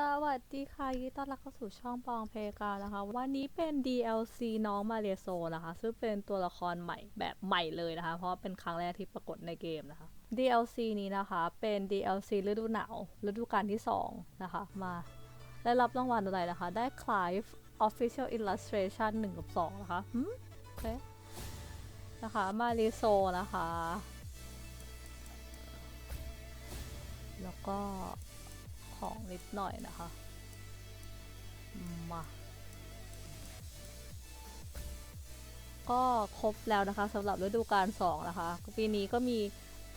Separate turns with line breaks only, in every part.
สวัสดีค่ะยินดีต้อนรับเข้าสู่ช่องปองเพกานะคะ วันนี้เป็น DLC น้องมาเรียโซนะคะ ซึ่งเป็นตัวละครใหม่แบบใหม่เลยนะคะ เพราะเป็นครั้งแรกที่ปรากฏในเกมนะคะ DLC นี้นะคะเป็น DLC ฤดูหนาวฤดูกาลที่ 2 นะคะ มาได้รับรางวัลอะไรนะคะ ได้ Clive Official Illustration 1 กับ 2 นะคะหืมโอเคนะคะมาเริโซนะคะ แล้วก็ องนิดหน่อยนะคะ มา ก็ครบแล้วนะคะสำหรับฤดูกาล2นะคะ ปีนี้ก็มี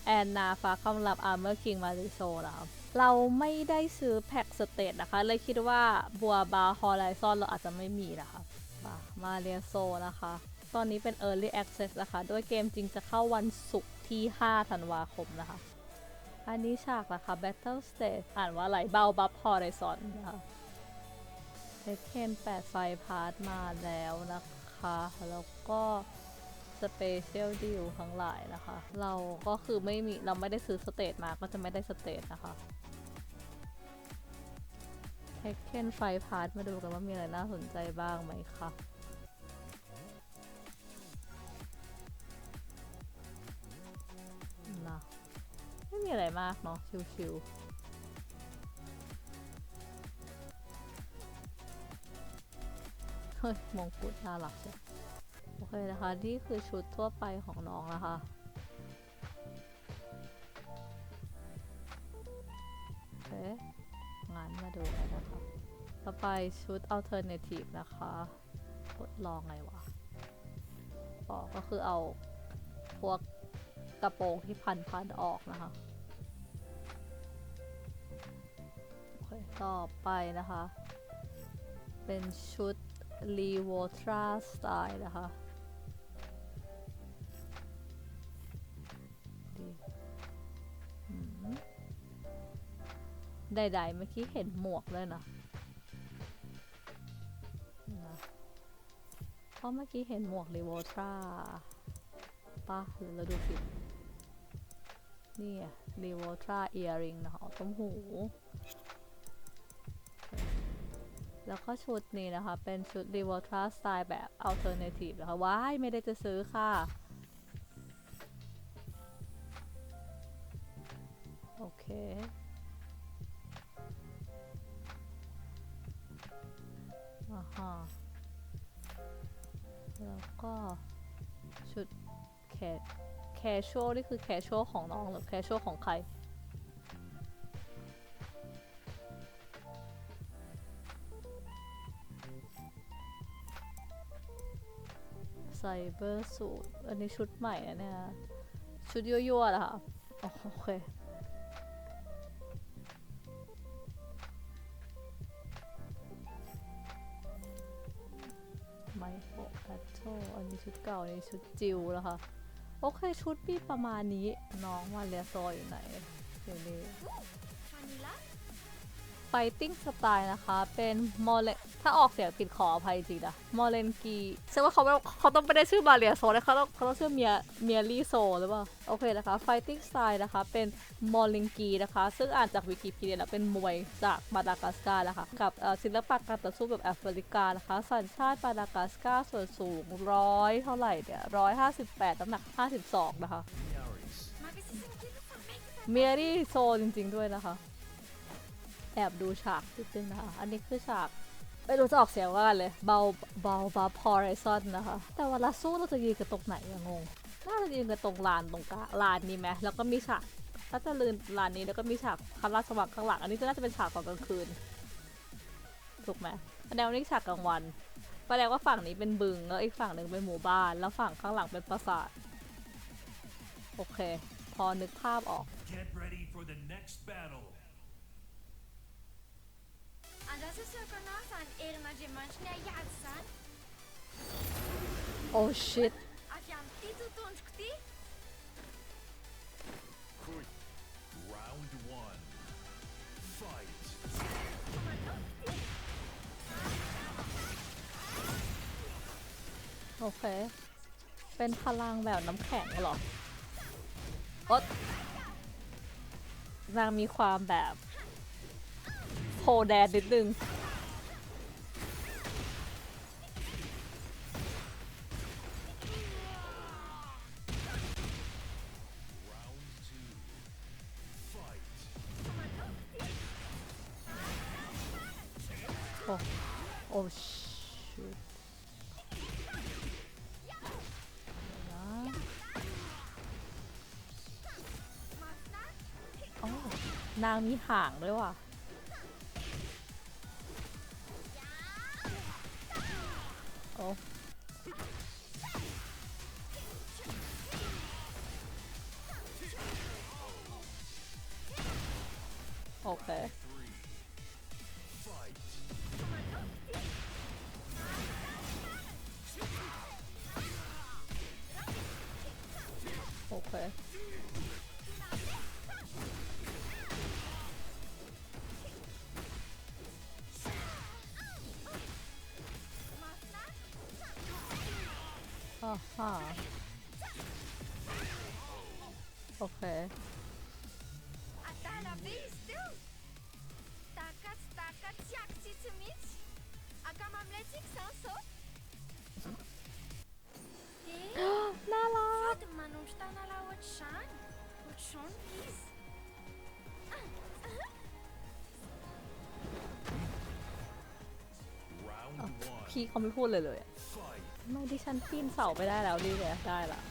แอนนาฟ้าคำรับอาร์เมอร์คิงมาริโซนะคะเราไม่ได้ซื้อแพ็กสเตตนะคะ เลยคิดว่าบัวบาฮอลไลซอนเราอาจจะไม่มีนะคะมามาเรียโซนะคะ ตอนนี้เป็น Early Access นะคะโดยเกมจริงจะเข้าวันศุกร์ที่ 5 ธันวาคมนะคะ อันนี้ฉากนะคะ Battle Stage อ่านว่าอะไรเบาบัฟฮอริซอนนะคะเทคเคน8ไฟพาร์ทมาแล้วนะคะ แล้วก็สเปเชียลดิวทั้งหลายนะคะ เราก็คือไม่มี เราไม่ได้ซื้อสเตจมาก็จะไม่ได้สเตจนะคะเทคเคนไฟพาร์ทมาดูกันว่ามีอะไรน่าสนใจบ้างไหมคะ ม่มีอะไรมากเนาะชิวๆเฮ้ยมงกุฎน่ารักจังโอเคนะคะ นี่คือชุดทั่วไปของน้องนะคะโอเคงั้นมาดูกันนะคะต่อไปชุด alternative นะคะทดลองไงวะอ๋อก็คือเอาพวกกระโปรงที่พันพันออกนะคะ ต่อไปนะคะ เป็นชุด r e v o t r a Style นะคะดีอืมใดๆเมื่อกี้เห็นหมวกเลยนะนะเพราะเมื่อกี้เห็นหมวก r e v o t r a ปะหรือเราดูผิดนี่อะ r e v o t r a earring นะคะต้มหู แล้วก็ชุดนี้นะคะ เป็นชุด r e v o t r a สไตล์แบบ alternative นะคะว้ายไม่ได้จะซื้อค่ะ โอเค อ่าฮะแล้วก็ชุดแคแคชชวลนี่คือแคชชวลของน้องหรือแคชชวลของใคร ไซเบอร์สูทอันนี้ชุดใหม่นะเนี่ย ชุดยั่วๆเหรอคะโอเคไมโครแพทโชอันนี้ชุดเก่าอันนี้ชุดจิวแล้วค่ะโอเค ชุดมีประมาณนี้ น้องมาเรียโซอยู่ไหนอยู่นี่ Fighting Style นะคะ เป็นมอลเลถ้าออกเสียงผิดขออภัยจริงนะมอลเลนกีใช่ว่าเขาไม่เขาต้องไม่ได้ชื่อมาเรียโซนะเขาต้องเขาต้องชื่อเมียเมียลี่โซหรือเปล่า โอเคนะคะ Fighting Style นะคะ เป็นมอลเลนกีนะคะ ซึ่งอ่านจากวิกิพีเดียแล้วเป็นมวยจากมาดากัสการ์นะคะ กับเอ่อศิลปะการต่อสู้แบบแอฟริกานะคะ สัญชาติมาดากัสการ์ส่วนสูงร้อยเท่าไหร่เนี่ยร้อยห้าสิบแปดน้ำหนักห้าสิบสองนะคะเมียรี่โซจริง ๆ ด้วยนะคะ แอบดูฉากนิดนึงนะคะอันนี้คือฉากไม่รู้จะออกเสียงว่ากันเลยเบาเบาบาพอไรซอนนะคะ แต่เวลาสู้เราจะยืนกันตรงไหนอะงงน่าจะยืนกันตรงลานตรงกลางลานนี้ไหมแล้วก็มีฉากถ้าจะลืนลานนี้แล้วก็มีฉากพระราชวังข้างหลัง อันนี้ก็น่าจะเป็นฉากตอนกลางคืนถูกไหมแนวนี้ฉากกลางวันแสดงว่าฝั่งนี้เป็นบึงแล้วอีกฝั่งหนึ่งเป็นหมู่บ้าน แล้วฝั่งข้างหลังเป็นปราสาทโอเค พอนึกภาพออก
Get ready for the next battle.
Andazı sökönarsan elmacı mançne yatsan,
โอ้ชิต
atyan titu tunçkti,
Round one. Fight.
โอเค เป็นพลังแบบน้ำแข็งเหรอโอ๊ตนางมีความแบบแดนนิดนึง โอ้ชิตนะโอ้นางมีห่างด้วยว่ะ อ่าฮะโอเค
Ata la vistu! Takat takat jak ci cymić? A kamamlecik sanso? Eh?
น่ารัก
Fady manombotrana la ohatr'izany. Ohatr'izao ny izy.
Round one.
พี่เขาไม่พูดเลยเลยอะ
Fight.
ไม่ดิฉันปีนเสาไปได้แล้วดิแกได้ละ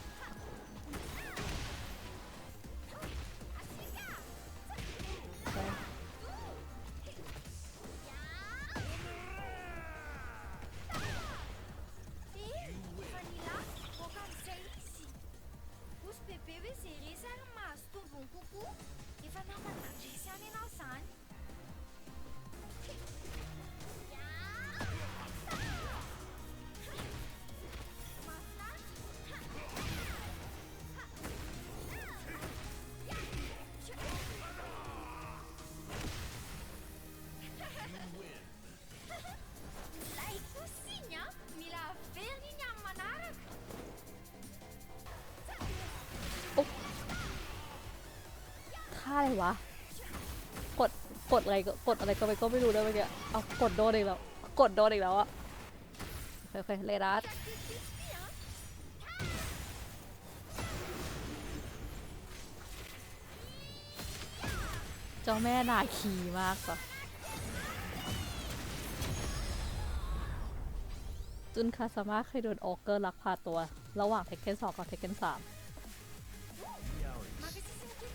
อะไรวะ กด กดอะไรก็กดอะไรก็ไปก็ไม่รู้ด้วยเมื่อกี้ เอากดโดนอีกแล้ว กดโดนอีกแล้วอะโอเคโอเคเลดัสเจ้าแม่นาคีมากกว่าจุนคาสมาเคยโดนโอกเกอร์ลักพาตัว ระหว่างเทคเกนสองกับเทคเกนสาม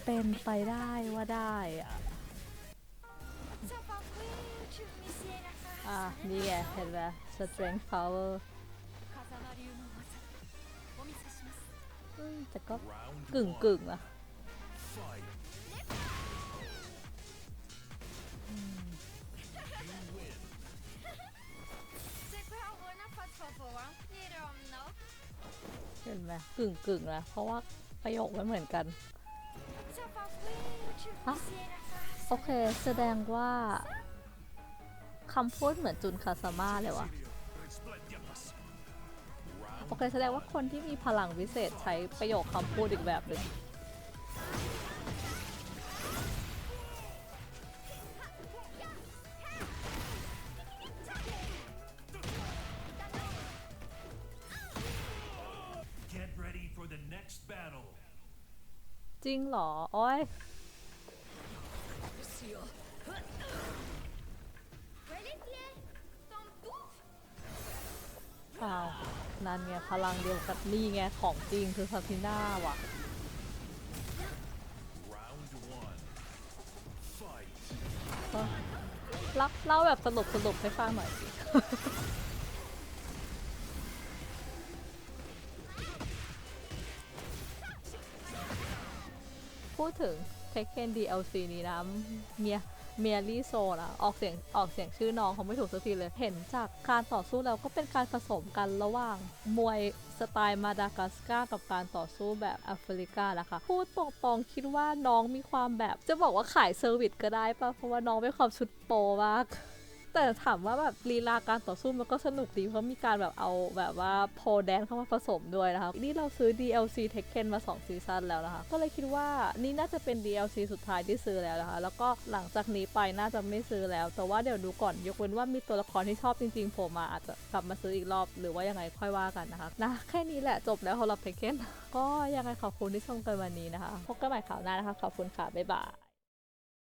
เป็นไปได้ว่าได้อะอะนี่แกเห็นไหม strength power จะก็กึ่งกึ่งอะเห็นไหมกึ่งกึ่งนะเพราะว่าประโยคไม่เหมือนกัน โอเค แสดงว่าคำพูดเหมือนจุนคาสมาเลยวะโอเค แสดงว่าคนที่มีพลังวิเศษใช้ประโยคคำพูดอีกแบบหนึ่ง จริงเหรอ โอ้ยอ้าวนั่นไงพลังเดียวกับนี่ไงของจริงคือซาติน่าว่ะ
Round one. Fight.
ก็เล่าเล่าแบบสรุปสรุปให้ฟังหน่อย พูดถึงเทคเคน DLC นี้นะเมียเมียลี่โซนะออกเสียงออกเสียงชื่อน้องเขาไม่ถูกสักทีเลย เห็นจากการต่อสู้แล้วก็เป็นการผสมกันระหว่างมวยสไตล์มาดากัสการ์กับการต่อสู้แบบแอฟริกานะคะ พูดตรงๆคิดว่าน้องมีความแบบ จะบอกว่าขายเซอร์วิสก็ได้ปะเพราะว่าน้องมีความชุดโปมาก แต่ถามว่าแบบลีลาการต่อสู้มันก็สนุกดีเพราะมีการแบบเอาแบบว่าโพแดนเข้ามาผสมด้วยนะคะนี่เราซื้อ DLC Tekken มา 2 ซีซั่นแล้วนะคะ ก็เลยคิดว่านี่น่าจะเป็น DLC สุดท้ายที่ซื้อแล้วนะคะ แล้วก็หลังจากนี้ไปน่าจะไม่ซื้อแล้ว แต่ว่าเดี๋ยวดูก่อนยกเว้นว่ามีตัวละครที่ชอบจริงๆโผล่มาอาจจะกลับมาซื้ออีกรอบหรือว่ายังไงค่อยว่ากันนะคะนะแค่นี้แหละจบแล้วสำหรับ Tekken ก็ยังไงขอบคุณที่ชมกันวันนี้นะคะ พบกันใหม่คราวหน้านะคะขอบคุณค่ะบ๊ายบาย